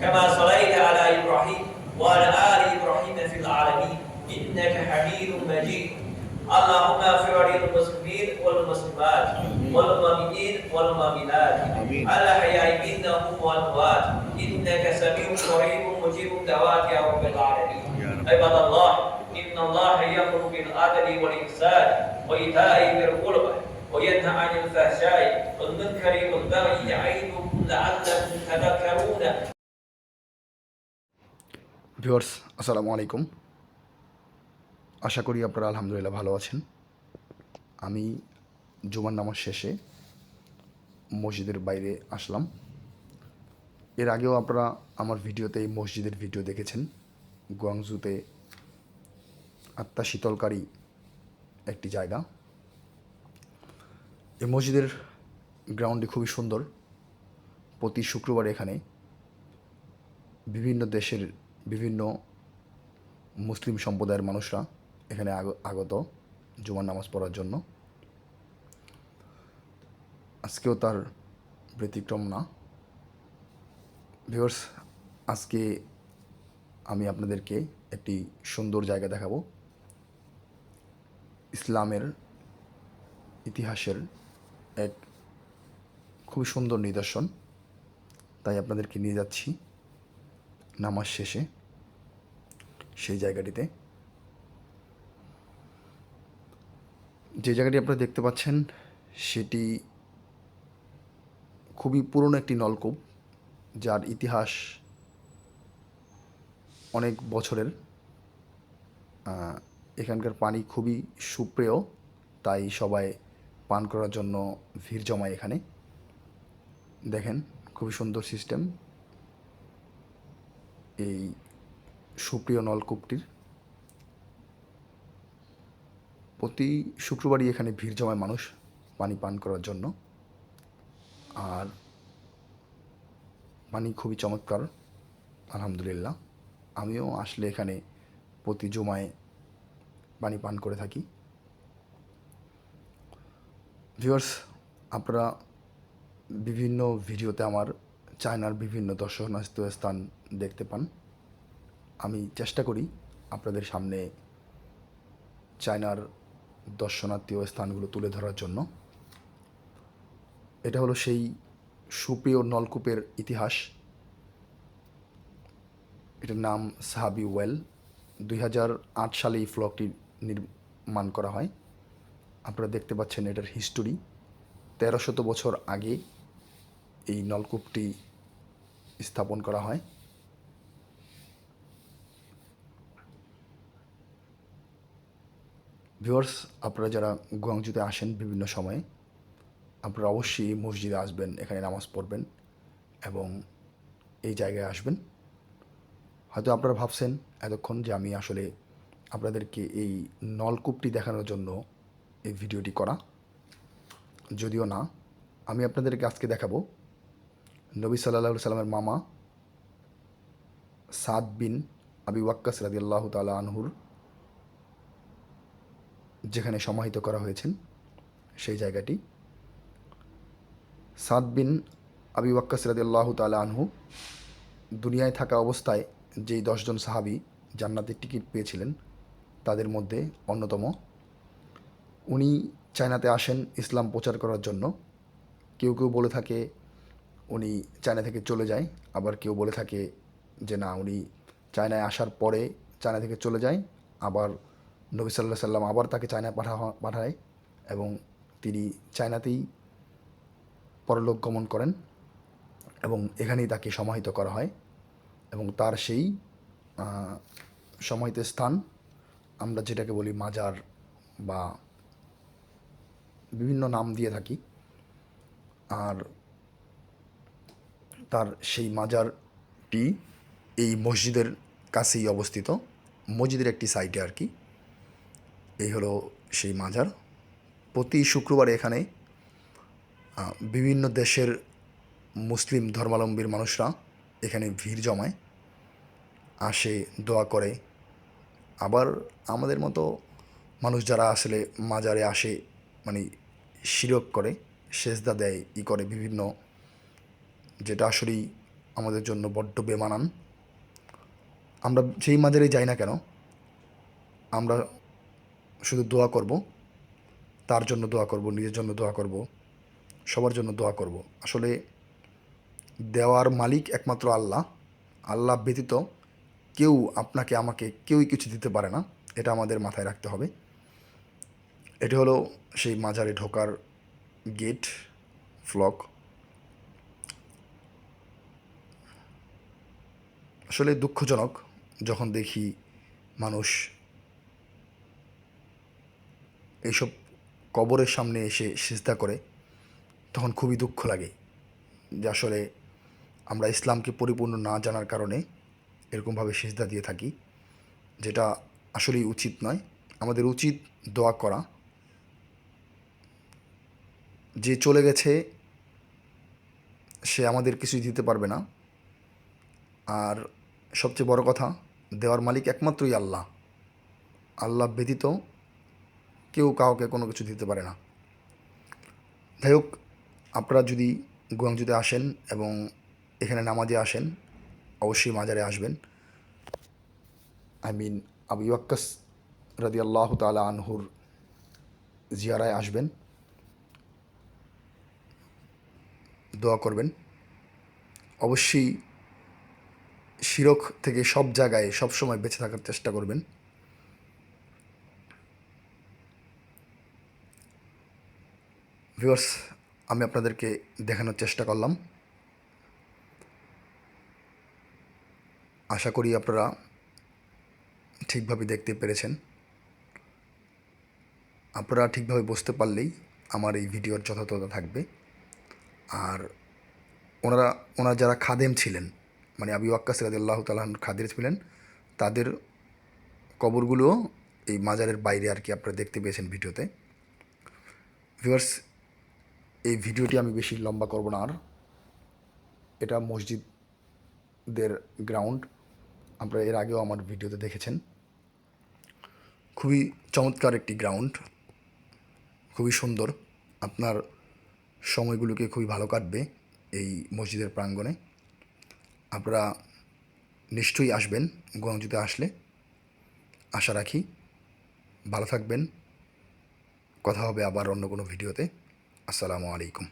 كما صليت على إبراهيم وعلى آل إبراهيم في العالمين. إنك حميد مجيد. اللهم اغفر للمسلمين والمسلمات والمؤمنين والمؤمنات. الأحياء منهم والأموات. إنك سميع قريب مجيب الدعوات يا رب العالمين. عباد الله إن الله يأمر بالعدل والإحسان وإيتاء ذي القربى وينهى عن الفحشاء والمنكر والبغي يعظكم لعلكم تذكرون. Viewers, আসসালামু আলাইকুম। আশা করি আপনারা আলহামদুলিল্লাহ ভালো আছেন। আমি জুমার নামাজ শেষে মসজিদের বাইরে আসলাম। এর আগেও আপনারা আমার ভিডিওতে এই মসজিদের ভিডিও দেখেছেন। গুয়াংজুতে আত্মা শীতলকারী একটি জায়গা। এই মসজিদের গ্রাউন্ডটি খুবই সুন্দর। প্রতি শুক্রবার এখানে বিভিন্ন দেশের বিভিন্ন মুসলিম সম্প্রদায়ের মানুষরা এখানে আগ- আগত জুমার নামাজ পড়ার জন্য। আজকেও তার ব্যতিক্রম না। ভিউয়ার্স, আজকে আমি আপনাদেরকে একটি সুন্দর জায়গা দেখাবো। ইসলামের ইতিহাসের এক খুবই সুন্দর নিদর্শন। তাই আপনাদেরকে নিয়ে যাচ্ছি নামাজ শেষে। সেই জায়গাটিতে। যে জায়গাটি আপনারা দেখতে পাচ্ছেন, সেটি খুবই পুরনো একটি নলকূপ, যার ইতিহাস অনেক বছরের। এখানকার পানি খুবই সুপ্রিয়, তাই সবাই পান করার জন্য ভিড় জমায় এখানে। দেখেন, খুবই সুন্দর সিস্টেম। এই সুপ্রিয় নলকূপটির। প্রতি শুক্রবারই এখানে ভিড় জমায় মানুষ পানি পান করার জন্য। আর পানি খুবই চমৎকার, আলহামদুলিল্লাহ। আমিও আসলে এখানে প্রতি জমায় পানি পান করে থাকি। ভিউয়ার্স, আপনারা বিভিন্ন ভিডিওতে আমার চায়নার বিভিন্ন দর্শনার্থী স্থান দেখতে পান। আমি চেষ্টা করি আপনাদের সামনে চায়নার দর্শনার্থীয় স্থানগুলো তুলে ধরার জন্য। এটা হলো সেই সুপ্রিয় নলকূপের ইতিহাস। এটার নাম সাহাবি ওয়েল। দুই হাজার আট সালে এই ফ্লকটি নির্মাণ করা হয়। আপনারা দেখতে পাচ্ছেন এটার হিস্টোরি। তেরোশত বছর আগে এই নলকূপটি স্থাপন করা হয়। ভিউয়ার্স আপনারা যারা গুয়াংজুতে আসেন বিভিন্ন সময়ে, আপনারা অবশ্যই মসজিদে আসবেন, এখানে নামাজ পড়বেন এবং এই জায়গায় আসবেন। হয়তো আপনারা ভাবছেন এতক্ষণ যে আমি আসলে আপনাদেরকে এই নলকূপটি দেখানোর জন্য এই ভিডিওটি করা। যদিও না, আমি আপনাদেরকে আজকে দেখাবো নবী সাল্লাহ সাল্লামের মামা সাদ বিন আবি ওয়াক্কাস আল্লাহ তালা আনহুর যেখানে সমাহিত করা হয়েছেন, সেই জায়গাটি। সাদ বিন আবি ওয়াক্কাস রাদি আল্লাহ তালা আনহু দুনিয়ায় থাকা অবস্থায় যেই দশজন সাহাবি জান্নাতের টিকিট পেয়েছিলেন, তাদের মধ্যে অন্যতম। উনি চায়নাতে আসেন ইসলাম প্রচার করার জন্য। কেউ কেউ বলে থাকে উনি চায়না থেকে চলে যায়, আবার কেউ বলে থাকে যে না, উনি চায়নায় আসার পরে চায়না থেকে চলে যায়, আবার নবী সাল্লাহ সাল্লাম আবার তাকে চায়না পাঠা পাঠায় এবং তিনি চায়নাতেই পরলোক গমন করেন এবং এখানেই তাকে সমাহিত করা হয় এবং তার সেই সমাহিত স্থান আমরা যেটাকে বলি মাজার বা বিভিন্ন নাম দিয়ে থাকি। আর তার সেই মাজারটি এই মসজিদের কাছেই অবস্থিত। মসজিদের একটি সাইডে আর কি। এই হলো সেই মাজার। প্রতি শুক্রবার এখানে বিভিন্ন দেশের মুসলিম ধর্মাবলম্বীর মানুষরা এখানে ভিড় জমায়, আসে, দোয়া করে। আবার আমাদের মতো মানুষ যারা আসলে মাজারে আসে মানে শিরক করে, সেজদা দেয়, ই করে বিভিন্ন, যেটা আসলেই আমাদের জন্য বড্ড বেমানান। আমরা যেই মাজারে যাই না কেন, আমরা শুধু দোয়া করব, তার জন্য দোয়া করব, নিজের জন্য দোয়া করব, সবার জন্য দোয়া করব। আসলে দেওয়ার মালিক একমাত্র আল্লাহ। আল্লাহ ব্যতীত কেউ আপনাকে, আমাকে কেউই কিছু দিতে পারে না। এটা আমাদের মাথায় রাখতে হবে। এটি হলো সেই মাজারে ঢোকার গেট, ফ্লক। আসলে দুঃখজনক যখন দেখি মানুষ এইসব কবরের সামনে এসে সিজদা করে, তখন খুবই দুঃখ লাগে যে আসলে আমরা ইসলামকে পরিপূর্ণ না জানার কারণে এরকমভাবে সিজদা দিয়ে থাকি, যেটা আসলেই উচিত নয়। আমাদের উচিত দোয়া করা। যে চলে গেছে, সে আমাদের কিছুই দিতে পারবে না। আর সবচেয়ে বড় কথা, দেওয়ার মালিক একমাত্রই আল্লাহ। আল্লাহ ব্যতীত কেউ কাউকে কোনো কিছু দিতে পারে না। যাই হোক, আপনারা যদি গুয়াংজুতে আসেন এবং এখানে নামাজে আসেন, অবশ্যই মাজারে আসবেন। আই মিন আবু ইয়াক্কাস রাদি আল্লাহ তালা আনহুর জিয়ারায় আসবেন। দোয়া করবেন। অবশ্যই শিরক থেকে সব জায়গায় সব সময় বেঁচে থাকার চেষ্টা করবেন। ভিউয়ার্স, আমি আপনাদেরকে দেখানোর চেষ্টা করলাম। আশা করি আপনারা ঠিকভাবে দেখতে পেরেছেন। আপনারা ঠিকভাবে বুঝতে পারলেই আমার এই ভিডিওর যথাযথতা থাকবে। আর ওনারা ওনারা যারা খাদেম ছিলেন মানে আবি ওয়াক্কাস রাদিয়াল্লাহ তালাহ খাদের ছিলেন, তাদের কবরগুলো এই মাজারের বাইরে আর কি আপনারা দেখতে পেয়েছেন ভিডিওতে। ভিউয়ার্স এই ভিডিওটি আমি বেশি লম্বা করব না আর। এটা মসজিদদের গ্রাউন্ড আপনারা এর আগেও আমার ভিডিওতে দেখেছেন। খুবই চমৎকার একটি গ্রাউন্ড খুবই সুন্দর। আপনার সময়গুলোকে খুবই ভালো কাটবে এই মসজিদের প্রাঙ্গণে। আপনারা নিশ্চয়ই আসবেন গোয়াংজুতে আসলে। আশা রাখি। ভালো থাকবেন। কথা হবে আবার অন্য কোনো ভিডিওতে। আসসালামু আলাইকুম।